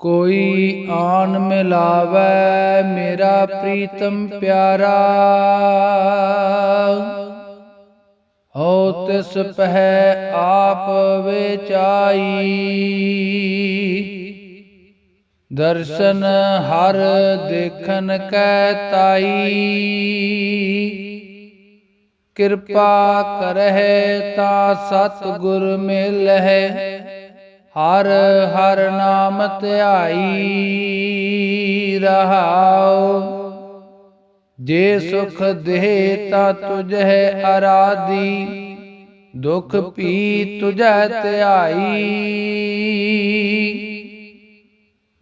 ਕੋਈ ਆਨ ਮਿਲਾਵੇ ਮੇਰਾ ਪ੍ਰੀਤਮ ਪਿਆਰਾ। ਹੋ ਤਿਸ ਪਹਿ ਆਪ ਵਿਚਾਈ। ਦਰਸ਼ਨ ਹਰ ਦੇਖਨ ਕੈ ਤਾਈ। ਕਿਰਪਾ ਕਰਹਿ ਤਾ ਸਤ ਗੁਰ ਮਿਲਹਿ। ਹਰ ਹਰ ਨਾਮ ਧਿਆਈ ਰਹਾਉ ਜੇ ਸੁਖ ਦੇ ਤਾ ਤੁਝੈ ਅਰਾਦੀ ਦੁਖ ਪੀ ਤੁਝੈ ਧਿਆਈ।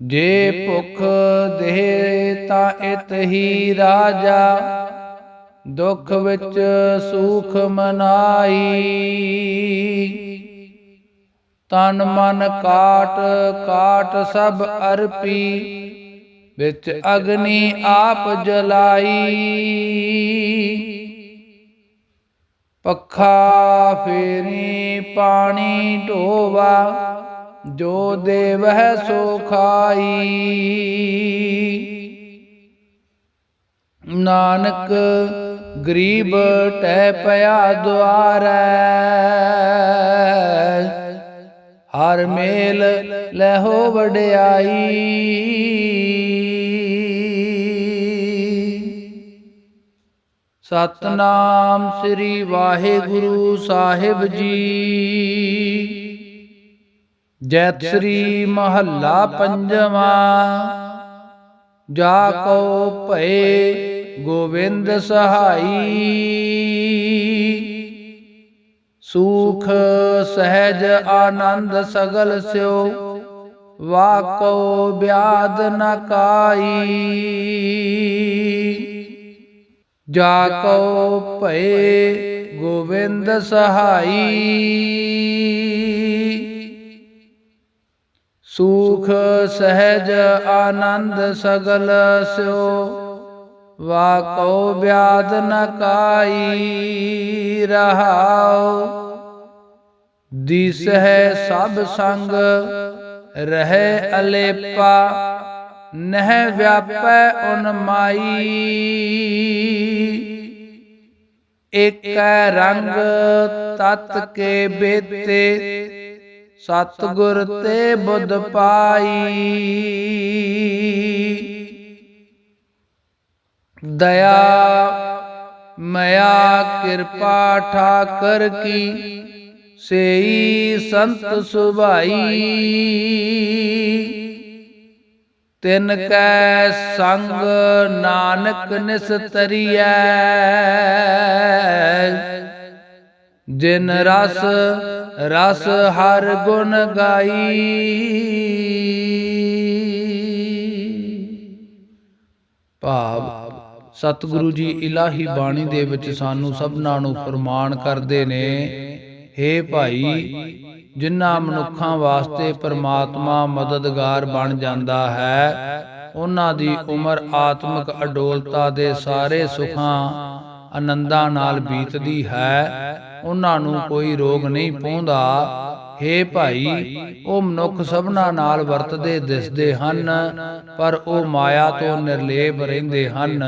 ਜੇ ਭੁਖ ਦੇ ਤਾ ਇਤ ਹੀ ਰਾਜਾ, ਦੁਖ ਵਿੱਚ ਸੁਖ ਮਨਾਈ। ਤਨ ਮਨ ਕਾਟ ਕਾਟ ਸਭ ਅਰਪੀ। ਵਿੱਚ ਅਗਨੀ ਆਪ ਜਲਾਈ। ਪੱਖਾ ਫੇਰੀ ਪਾਣੀ ਢੋਵਾ ਜੋ ਦੇਵਹਿ ਸੋ ਖਾਈ। ਨਾਨਕ ਗਰੀਬ ਟਹਿ ਪਿਆ ਦੁਆਰੈ। ਹਰ ਮੇਲ ਲਹੋ ਵਡਿਆਈ। ਸਤਨਾਮ ਸ੍ਰੀ ਵਾਹਿਗੁਰੂ ਸਾਹਿਬ ਜੀ। ਜੈਤ ਸ੍ਰੀ ਮਹੱਲਾ ਪੰਜਵਾ। ਜਾ ਕੋ ਭਏ ਗੋਬਿੰਦ ਸਹਾਈ। ਸੂਖ ਸਹਿਜ ਆਨੰਦ ਸਗਲ ਸਿਓ ਵਾਕੋ ਬਿਆਦ ਨਕਾਈ ਜਾ ਕੋ ਭਏ ਗੋਬਿੰਦ ਸਹਾਈ। ਸੁਖ ਸਹਿਜ ਆਨੰਦ ਸਗਲ ਸਿਓ ਵਾਕੋ ਬਿਆਦ ਨ ਕਾਈ ਰਹਾਉ। ਦਿਸਹਿ ਸਭ ਸੰਗ ਰਹਿ ਅਲੇਪਾ, ਨਹਿ ਵਿਆਪੈ ਉਨ ਮਾਈ ਏਕੈ ਰੰਗ ਤਤ ਕੇ ਬੇਤੇ, ਸਤਿਗੁਰ ਤੇ ਬੁੱਧ ਪਾਈ। ਦਇਆ, ਮਇਆ, ਕਿਰਪਾ ਠਾਕਰ ਕੀ, ਸੇਈ ਸੰਤ ਸੁਭਾਈ। ਤਿਨ ਕੈ ਸੰਗ ਨਾਨਕ ਨਿਸਤਰੀਐ ਜਿਨ ਰਸ ਰਸ ਹਰ ਗੁਣ ਗਾਈ। ਭਾਵ ਸਤਿਗੁਰੂ ਜੀ ਇਲਾਹੀ ਬਾਣੀ ਦੇ ਵਿੱਚ ਸਾਨੂੰ ਸਭਨਾਂ ਨੂੰ ਫਰਮਾਨ ਕਰਦੇ ਨੇ हे ਭਾਈ ਜਿਨ੍ਹਾਂ ਮਨੁੱਖਾਂ ਵਾਸਤੇ ਪਰਮਾਤਮਾ ਮਦਦਗਾਰ ਬਣ ਜਾਂਦਾ ਹੈ ਉਹਨਾਂ ਦੀ ਉਮਰ ਆਤਮਿਕ ਅਡੋਲਤਾ ਦੇ ਸਾਰੇ ਸੁਖਾਂ ਆਨੰਦਾਂ ਨਾਲ ਬੀਤਦੀ ਹੈ ਉਹਨਾਂ ਨੂੰ ਕੋਈ ਰੋਗ ਨਹੀਂ ਪਹੁੰਦਾ ਹੇ ਭਾਈ ਉਹ ਮਨੁੱਖ ਸਭਨਾ ਨਾਲ ਵਰਤਦੇ ਦਿਸਦੇ ਹਨ ਪਰ ਉਹ ਮਾਇਆ ਤੋਂ ਨਿਰਲੇਪ ਰਹਿੰਦੇ ਹਨ।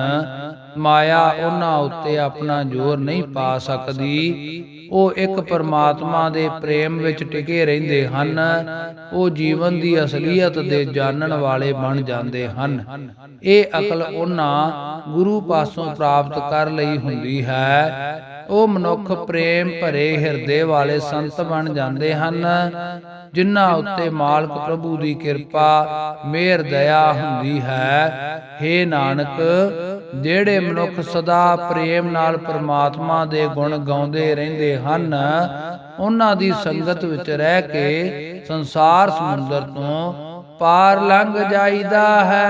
ਮਾਇਆ ਉਹਨਾਂ ਉੱਤੇ ਆਪਣਾ ਜ਼ੋਰ ਨਹੀਂ ਪਾ ਸਕਦੀ। ਉਹ ਇੱਕ ਪਰਮਾਤਮਾ ਦੇ ਪ੍ਰੇਮ ਵਿੱਚ ਟਿਕੇ ਰਹਿੰਦੇ ਹਨ। ਉਹ ਜੀਵਨ ਦੀ ਅਸਲੀਅਤ ਦੇ ਜਾਣਨ ਵਾਲੇ ਬਣ ਜਾਂਦੇ ਹਨ। ਇਹ ਅਕਲ ਉਹਨਾਂ ਗੁਰੂ ਪਾਸੋਂ ਪ੍ਰਾਪਤ ਕਰ ਲਈ ਹੁੰਦੀ ਹੈ। ਉਹ ਮਨੁੱਖ ਪ੍ਰੇਮ ਭਰੇ ਹਿਰਦੇ ਵਾਲੇ ਸੰਤ ਬਣ ਜਾਂਦੇ ਹਨ। ਜਿਨ੍ਹਾਂ ਉੱਤੇ ਮਾਲਕ ਪ੍ਰਭੂ ਦੀ ਕਿਰਪਾ, ਮਿਹਰ, ਦਇਆ ਹੁੰਦੀ ਹੈ। हे ਨਾਨਕ ਜਿਹੜੇ ਮਨੁੱਖ ਸਦਾ ਪ੍ਰੇਮ ਨਾਲ ਪ੍ਰਮਾਤਮਾ ਦੇ ਗੁਣ ਗਾਉਂਦੇ ਰਹਿੰਦੇ ਹਨ, ਉਹਨਾਂ ਦੀ ਸੰਗਤ ਵਿੱਚ ਰਹਿ ਕੇ ਸੰਸਾਰ ਸਮੁੰਦਰ ਤੋਂ ਪਾਰ ਲੰਘ ਜਾਈਦਾ ਹੈ।